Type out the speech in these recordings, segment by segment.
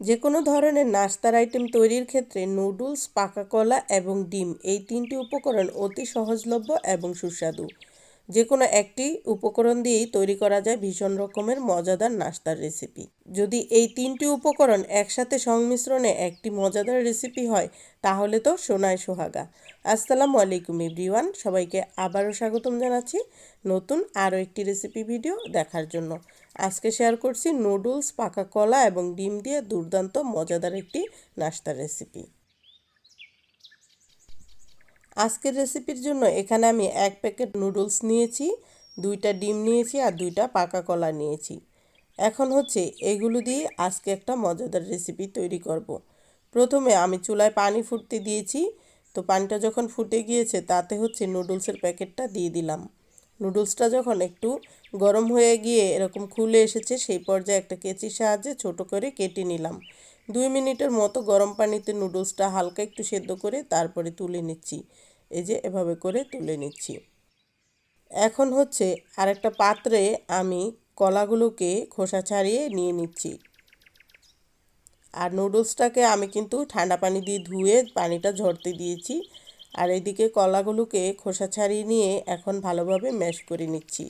যে কোনো ধরনের নাস্তার আইটেম তৈরির ক্ষেত্রে নুডলস, পাকা কলা এবং ডিম এই তিনটি উপকরণ অতি সহজলভ্য এবং সুস্বাদু। যে কোনো একটি উপকরণ দিয়েই তৈরি করা যায় ভীষণ রকমের মজাদার নাস্তার রেসিপি যদি এই তিনটি উপকরণ একসাথে সংমিশ্রণে একটি মজাদার রেসিপি হয়, তাহলে তো সোনায় সোহাগা। আসসালামু আলাইকুম ইব্রিওয়ান সবাইকে আবারও স্বাগতম জানাচ্ছি নতুন আরও একটি রেসিপি ভিডিও দেখার জন্য। আজকে শেয়ার করছি নুডলস পাকা কলা এবং ডিম দিয়ে দুর্দান্ত মজাদার একটি নাস্তার রেসিপি আজকের রেসিপির জন্য এখানে আমি এক প্যাকেট নুডলস নিয়েছি, দুইটা ডিম নিয়েছি আর দুইটা পাকা কলা নিয়েছি। এখন হচ্ছে এগুলো দিয়ে আজকে একটা মজাদার রেসিপি তৈরি করব। প্রথমে আমি চুলায় পানি ফুটতে দিয়েছি, তো পানিটা যখন ফুটে গিয়েছে তাতে হচ্ছে নুডলসের প্যাকেটটা দিয়ে দিলাম। নুডলসটা যখন একটু গরম হয়ে গিয়ে এরকম খুলে এসেছে, সেই পর্যায়ে একটা কেচির সাহায্যে ছোট করে কেটে নিলাম। দুই মিনিটের মতো গরম পানিতে নুডলসটা হালকা একটু সেদ্ধ করে তারপরে তুলে নিচ্ছি। এই যে এভাবে করে তুলে নিচ্ছি। এখন হচ্ছে আরেকটা পাত্রে আমি কলাগুলোকে খোসা ছাড়িয়ে নিয়ে নিচ্ছি। আর নুডলসটাকে আমি কিন্তু ঠান্ডা পানি দিয়ে ধুয়ে পানিটা ঝরতে দিয়েছি। আর এদিকে কলাগুলোকে খোসা ছাড়িয়ে নিয়ে এখন ভালোভাবে ম্যাশ করে নিচ্ছি।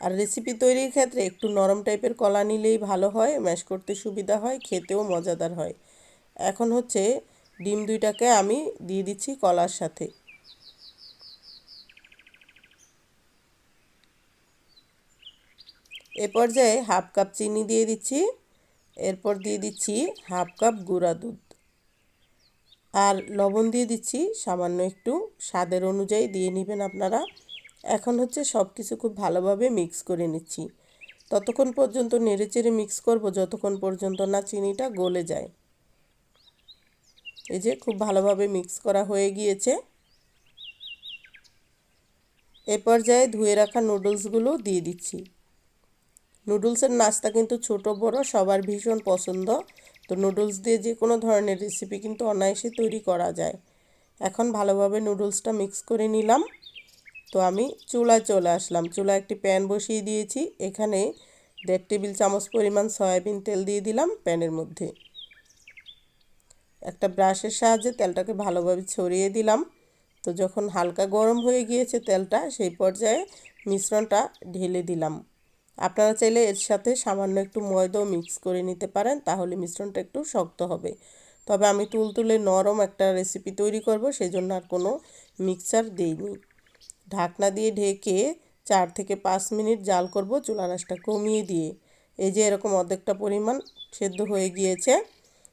আর রেসিপি তৈরির ক্ষেত্রে একটু নরম টাইপের কলা নিলেই ভালো হয় ম্যাশ করতে সুবিধা হয়, খেতেও মজাদার হয়। এখন হচ্ছে ডিম দুইটাকে আমি দিয়ে দিচ্ছি কলার সাথে। এ পর্যায়ে হাফ কাপ চিনি দিয়ে দিচ্ছি, এরপর দিয়ে দিচ্ছি হাফ কাপ গুঁড়া দুধ। আর লবণ দিয়ে দিচ্ছি সামান্য একটু, স্বাদের অনুযায়ী দিয়ে নেবেন আপনারা। এখন হচ্ছে সব কিছু খুব ভালোভাবে মিক্স করে নিচ্ছি। ততক্ষণ পর্যন্ত নেড়েচেড়ে মিক্স করব, যতক্ষণ পর্যন্ত না চিনিটা গলে যায়। এই যে খুব ভালোভাবে মিক্স করা হয়ে গিয়েছে। এ পর্যায়ে ধুয়ে রাখা নুডলসগুলো দিয়ে দিচ্ছি। নুডলসের নাস্তা কিন্তু ছোট, বড়, সবার ভীষণ পছন্দ। তো নুডলস দিয়ে যে কোনো ধরনের রেসিপি কিন্তু অনায়াসে তৈরি করা যায়। এখন ভালোভাবে নুডলসটা মিক্স করে নিলাম। তো আমি চুলায় চলে আসলাম। চুলায় একটি প্যান বসিয়ে দিয়েছি। এখানে দেড় টেবিল চামচ পরিমাণ সয়াবিন তেল দিয়ে দিলাম প্যানের মধ্যে। একটা ব্রাশের সাহায্যে তেলটাকে ভালোভাবে ছড়িয়ে দিলাম। তো যখন হালকা গরম হয়ে গিয়েছে তেলটা, সেই পর্যায়ে মিশ্রণটা ঢেলে দিলাম। আপনারা চাইলে এর সাথে সামান্য একটু ময়দাও মিক্স করে নিতে পারেন, তাহলে মিশ্রণটা একটু শক্ত হবে। তবে আমি তুলতুলে নরম একটা রেসিপি তৈরি করব সেই জন্য আর কোনো মিক্সচার দিইনি। ঢাকনা দিয়ে ঢেকে চার থেকে পাঁচ মিনিট জাল করব চুলা রাসটা কমিয়ে দিয়ে। এই যে এরকম অর্ধেকটা পরিমাণ সেদ্ধ হয়ে গিয়েছে।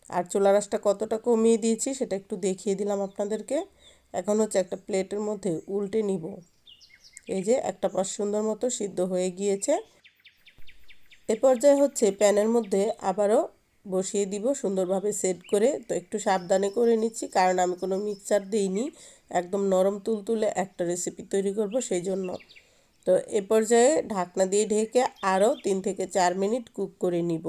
আর চুলা রাসটা কতটা কমিয়ে দিয়েছি সেটা একটু দেখিয়ে দিলাম আপনাদেরকে। এখন হচ্ছে একটা প্লেটের মধ্যে উল্টে নিব। এই যে একটা পাশ সুন্দর মতো সিদ্ধ হয়ে গিয়েছে। এ পর্যায়ে হচ্ছে প্যানের মধ্যে আবারও বসিয়ে দিব, সুন্দরভাবে সেট করে। তো একটু সাবধানে করে নিচ্ছি, কারণ আমি কোনো মিক্সার দিইনি। একদম নরম তুলতুলে একটা রেসিপি তৈরি করব সেই জন্য তো এ পর্যায়ে ঢাকনা দিয়ে ঢেকে আরও তিন থেকে চার মিনিট কুক করে নিব।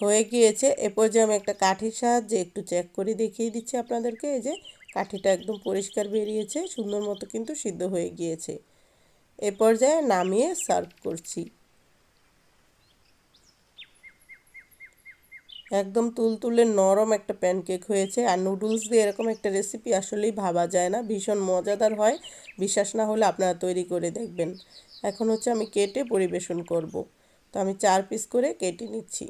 হয়ে গিয়েছে, এ পর্যায়ে আমি একটা কাঠির সাহায্যে একটু চেক করে দেখিয়ে দিচ্ছি আপনাদেরকে। এই যে কাঠিটা একদম পরিষ্কার বেরিয়েছে, সুন্দর মতো কিন্তু সিদ্ধ হয়ে গিয়েছে। এ পর্যায়ে নামিয়ে সার্ভ করছি। একদম তুলতুলে নরম একটা প্যানকেক হয়েছে। আর নুডলস দিয়ে এরকম একটা রেসিপি আসলেই ভাবা যায় না। ভীষণ মজাদার হয়। বিশ্বাস না হলে আপনারা তৈরি করে দেখবেন। এখন হচ্ছে আমি কেটে পরিবেশন করব। তো আমি চার পিস করে কেটে নিচ্ছি।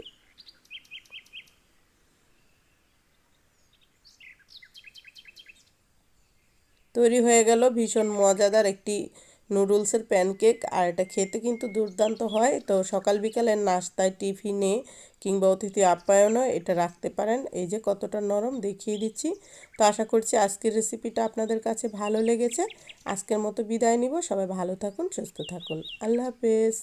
তৈরি হয়ে গেল ভীষণ মজাদার একটি নুডলসের প্যানকেক, আর এটা খেতে কিন্তু দুর্দান্ত হয়। তো সকাল বিকালের নাস্তায় টিফিনে কিংবা অতিথি আপ্যায়নও এটা রাখতে পারেন। এই যে কতটা নরম, দেখিয়ে দিচ্ছি। তো আশা করছি আজকের রেসিপিটা আপনাদের কাছে ভালো লেগেছে। আজকের মতো বিদায় নিব। সবাই ভালো থাকুন, সুস্থ থাকুন। আল্লাহ হাফেজ।